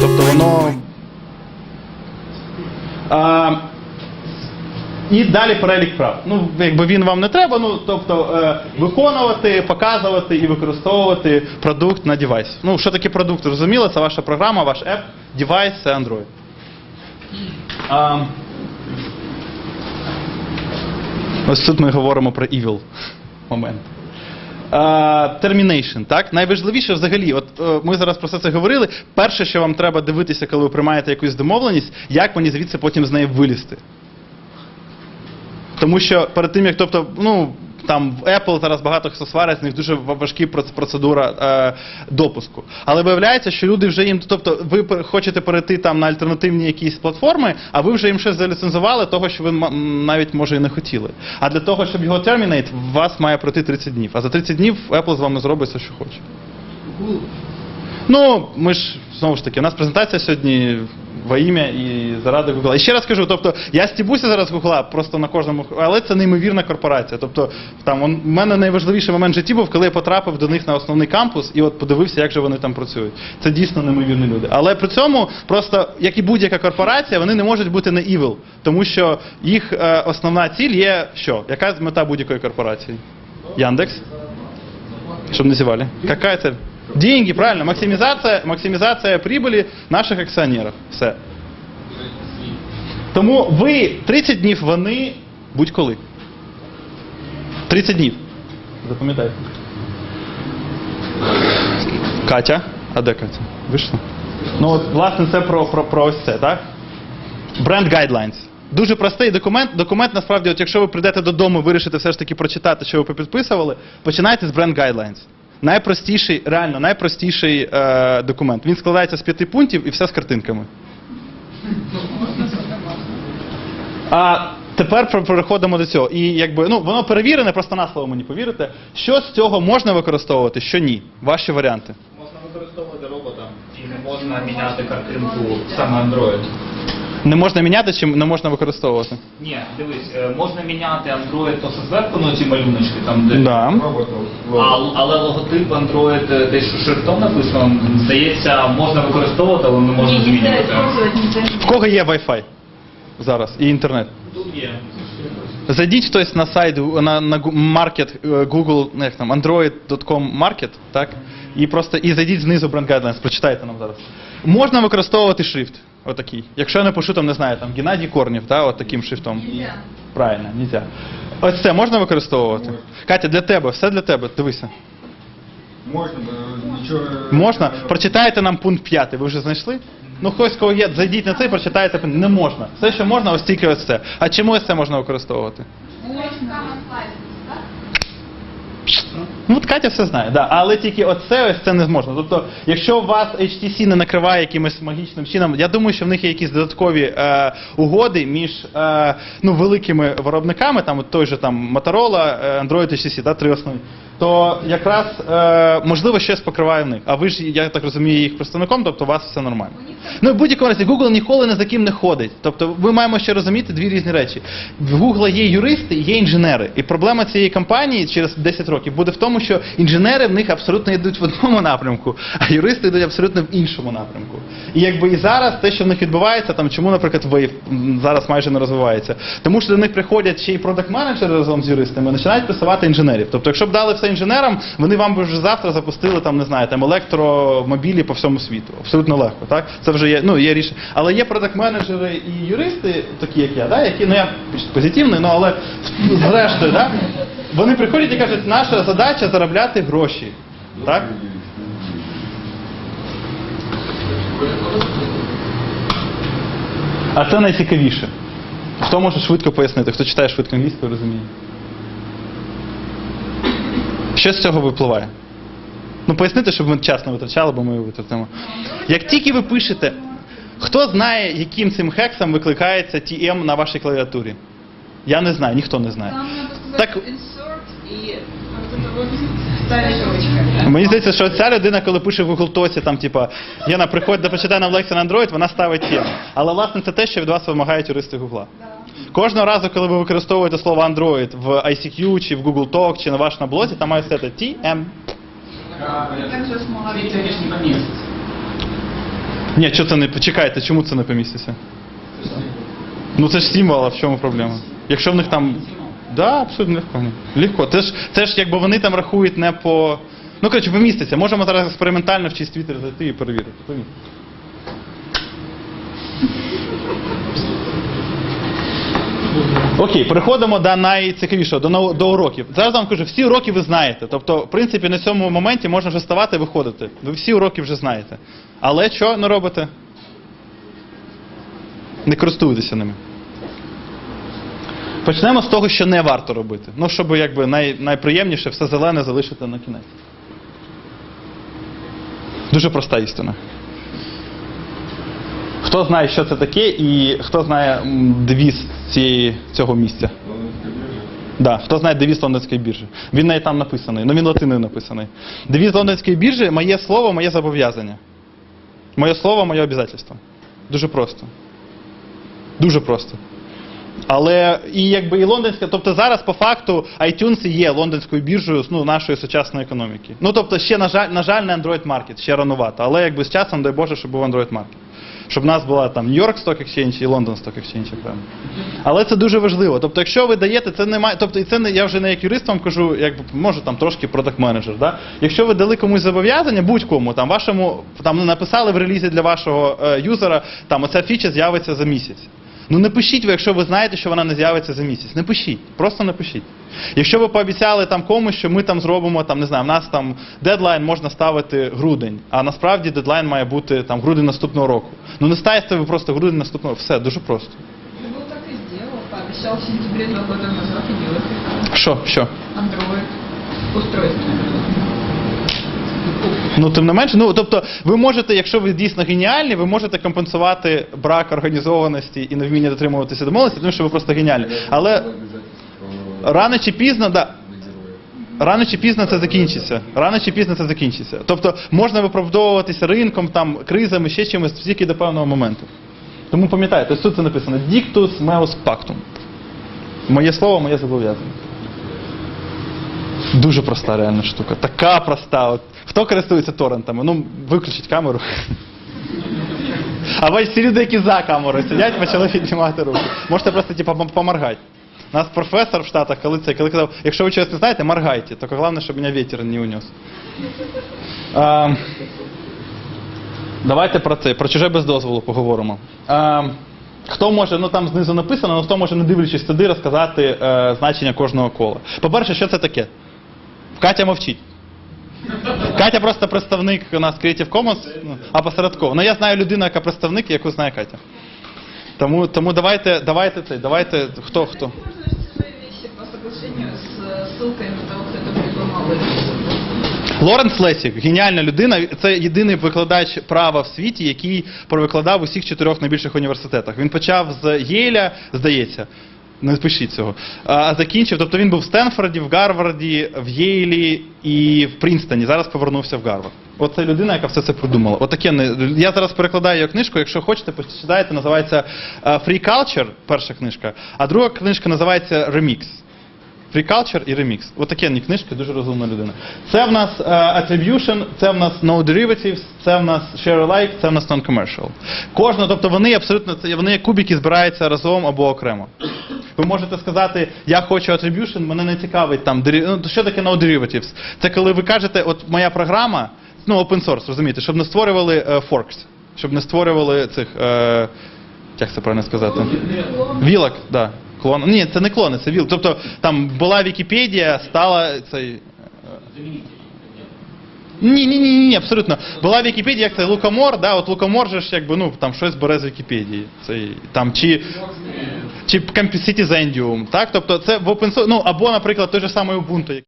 Тобто воно. А, і далі перелік прав. Ну, якби він вам не треба, ну тобто е, виконувати, показувати і використовувати продукт на девайс. Ну, що таке продукт? Зрозуміло, це ваша програма, ваш app, девайс, це Android. А, ось тут ми говоримо про evil момент. Е, Termination, так? Найважливіше взагалі, от е, ми зараз про це це говорили. Перше, що вам треба дивитися, коли ви приймаєте якусь домовленість, як мені звідси потім з неї вилізти. Тому що перед тим, як, тобто, ну. Там в Apple зараз багато хто сварить, з них дуже важкі процедура е, допуску. Але виявляється, що люди вже їм, тобто, ви хочете перейти там на альтернативні якісь платформи, а ви вже їм щось заліцензували, того, що ви навіть може і не хотіли. А для того, щоб його термінейт, у вас має пройти 30 днів. А за 30 днів Apple з вами зробить все, що хоче. Ну, ми ж знову ж таки, у нас презентація сьогодні во ім'я і заради Google. І ще раз кажу, тобто я стібуся зараз Google просто на кожному, але це неймовірна корпорація. Тобто, там у мене найважливіший момент в житті був, коли я потрапив до них на основний кампус і от подивився, як же вони там працюють. Це дійсно неймовірні люди. Але при цьому просто, як і будь-яка корпорація, вони не можуть бути не evil, тому що їх е, основна ціль є що? Яка мета будь-якої корпорації? Яндекс? Чтобы называли. Какая цель? Деньги, правильно. Максимизация, максимизация прибыли наших акціонерів. Все. Тому ви 30 днів вони будь-коли. 30 днів. Запам'ятайте. Катя. А де Катя? Вийшла? Ну от, власне, це про, про, про ось це, так? Brand Guidelines. Дуже простий документ. Документ, насправді, от якщо ви прийдете додому, вирішите все ж таки прочитати, що ви попідписували, починайте з Brand Guidelines. Найпростіший, реально, найпростіший е, документ. Він складається з п'яти пунктів і все з картинками. А тепер переходимо до цього. І якби ну воно перевірене, просто на слово мені повірите. Що з цього можна використовувати, що ні? Ваші варіанти. Можна використовувати робота і не можна міняти картинку саме Android. Не можна міняти чи не можна використовувати? Ні, дивись, е, можна міняти Android то що зверху, ну ці малюночки там де Да. роботу. А, але логотип Android, е, те, що шрифтом написано, здається, можна використовувати, але не можна нельзя змінювати. использовать, нельзя. В кого є Wi-Fi зараз і інтернет? Тут є. Зайдіть хтось на сайт на, на гу- market е, Google, ну, як там, android.com market, так? І просто і зайдіть знизу Brand Guidelines, прочитайте нам зараз. Можна використовувати шрифт, отакий. Якщо я не пишу, там не знаю, там Геннадій Корнів, та, от таким шрифтом. Нельзя. Правильно, нельзя. Ось це можна використовувати? Катя, для тебе, все для тебе, дивися. Можна, бо нічого. Можна? Прочитайте нам пункт 5, ви вже знайшли? Ну, хтось кого є, зайдіть на цей, прочитайте пункт. Не можна. Все, що можна, ось тільки ось це. А чому ось це можна використовувати? Ну, от Катя все знає, да. але тільки оце ось це не можна. Тобто, якщо вас HTC не накриває якимось магічним чином, я думаю, що в них є якісь додаткові е, угоди між е, ну, великими виробниками, там от той же там Motorola, е, Android HTC, да, три основні. То якраз е, можливо щось покриває в них. А ви ж, я так розумію, їх представником, тобто у вас все нормально. Ну, в будь-якому разі, Google ніколи не за ким не ходить. Тобто, ми маємо ще розуміти дві різні речі. В Google є юристи, є інженери. І проблема цієї компанії через 10 років буде в тому, що інженери в них абсолютно йдуть в одному напрямку, а юристи йдуть абсолютно в іншому напрямку. І якби і зараз те, що в них відбувається, там чому, наприклад, Wave зараз майже не розвивається, тому що до них приходять ще й продакт-менеджери разом з юристами, починають пресувати інженерів. Тобто, якщо б дали все інженерам, вони вам би вже завтра запустили там, не знаю, там електромобілі по всьому світу. Абсолютно легко, так? Це вже є, ну, є рішення. Але є продакт-менеджери і юристи, такі як я, да, які, ну я позитивний, ну але зрештою, да, вони приходять і кажуть, наша задача заробляти гроші. Так? А це найцікавіше. Хто може швидко пояснити? Хто читає швидко англійською, розуміє. Що з цього випливає? Ну, пояснити, щоб ми час не витрачали, бо ми витратимо. Як тільки ви пишете, хто знає, яким цим хексом викликається TM на вашій клавіатурі? Я не знаю, ніхто не знає. Так-. Мені здається, що ця людина, коли пише в Google Тосі, там, типа, Єна, приходь да почитай нам лекцію на Android, вона ставить тему. Але власне це те, що від вас вимагають юристи Гугла. Кожного разу, коли ви використовуєте слово Android в ICQ, чи в Google Talk, чи на ваш на блозі, там має стояти TM. Ні, що це не почекайте, чому це не поміститься? Ну це ж символ, а в чому проблема? Якщо в них там. Да, абсолютно легко. Легко. Це ж, це ж якби вони там рахують не по. Ну, коротше, поміститься. Можемо зараз експериментально в чийсь твіттер зайти і перевірити. Окей, переходимо до найцікавішого, до, до уроків. Зараз вам кажу, всі уроки ви знаєте. Тобто, в принципі, на цьому моменті можна вже ставати і виходити. Ви всі уроки вже знаєте. Але що не робите? Не користуєтеся ними. Почнемо з того, що не варто робити. Ну, щоб якби най, найприємніше все зелене залишити на кінець. Дуже проста істина. Хто знає, що це таке, і хто знає девіз цієї, цього місця? Да, хто знає девіз лондонської біржі? Він навіть там написаний, ну він латиною написаний. Девіз лондонської біржі моє слово, моє зобов'язання. Моє слово, моє обов'язательство. Дуже просто. Дуже просто. Але і якби і лондонська, тобто зараз по факту iTunes є лондонською біржею ну, нашої сучасної економіки. Ну тобто ще на жаль, на жаль, не Android Market, ще ранувато. Але якби з часом, дай Боже, щоб був Android Market. Щоб в нас була там Нью-Йорк Stock Exchange і Лондон Stock Exchange окремо. Але це дуже важливо. Тобто, якщо ви даєте, це немає. Тобто, і це не я вже не як юрист вам кажу, як може там трошки продакт менеджер. Да? Якщо ви дали комусь зобов'язання, будь-кому там вашому там написали в релізі для вашого е, юзера, там оця фіча з'явиться за місяць. Ну не пишіть ви, якщо ви знаєте, що вона не з'явиться за місяць. Не пишіть, просто не пишіть. Якщо ви пообіцяли там комусь, що ми там зробимо, там не знаю, в нас там дедлайн можна ставити грудень, а насправді дедлайн має бути там грудень наступного року. Ну не ставте ви просто грудень наступного року. Все дуже просто. Ну так и сделал. Пообещал в сентябре два года назад и делает. Що? Що? Android. Устройство. Ну, тим не менше, ну тобто, ви можете, якщо ви дійсно геніальні, ви можете компенсувати брак організованості і невміння дотримуватися домовленості, тому що ви просто геніальні. Але рано чи пізно, да. Рано чи пізно це закінчиться. Рано чи пізно це закінчиться. Тобто можна виправдовуватися ринком, там, кризами, ще чимось тільки до певного моменту. Тому пам'ятайте, тут це написано Dictus meus pactum. Моє слово, моє зобов'язання. Дуже проста реальна штука. Така проста. От. Хто користується торрентами? Ну, виключіть камеру. А всі люди, які за камерою сидять, почали піднімати руки. Можете просто типу, поморгати. Нас професор в Штатах, коли це, коли казав, якщо ви щось не знаєте, моргайте, тільки головне, щоб мене вітер не унес. А, давайте про це, про чуже без дозволу поговоримо. А, хто може, ну там знизу написано, але хто може, не дивлячись туди, розказати е, значення кожного кола. По-перше, що це таке? Катя мовчить. Катя просто представник у нас Creative Commons, ну, опосередково. Ну я знаю людину, яка представник, яку знає Катя. Тому, тому давайте, давайте це, давайте, хто хто. Можно чужие вещи по соглашению с э, ссылкой на того, кто это придумал. и- Лоренс Лесік, геніальна людина. Це єдиний викладач права в світі, який провикладав у всіх чотирьох найбільших університетах. Він почав з Єля, здається. Не пишіть цього. А закінчив. Тобто він був в Стенфорді, в Гарварді, в Єйлі і в Прінстоні. Зараз повернувся в Гарвард. Оце людина, яка все це придумала. Отаке не я зараз перекладаю його книжку. Якщо хочете, почитайте. Називається е, Free Culture, перша книжка, а друга книжка називається Remix. Free Culture і Remix. Отакі От книжки, дуже розумна людина. Це в нас е, Attribution, це в нас No Derivatives, це в нас Share Alike, це в нас Non-Commercial. Кожна, тобто вони абсолютно це вони як кубики збираються разом або окремо. Ви можете сказати, я хочу attribution, мене не цікавить там ну, що таке no derivatives? Це коли ви кажете, от моя програма, ну open source, розумієте, щоб не створювали е, forks, щоб не створювали цих, е, як це правильно сказати? Вілок, да. Клон. Ні, це не клони, це віл. Тобто там була Вікіпедія, стала цей. е, Ні, ні, ні, ні, абсолютно. Була Вікіпедія, як це Лукомор, да, от Лукомор же ж якби ну там щось бере з Вікіпедії. Цей там чи. Чи Citizendium, так? Тобто це в open source, ну або, наприклад, той же самий Ubuntu.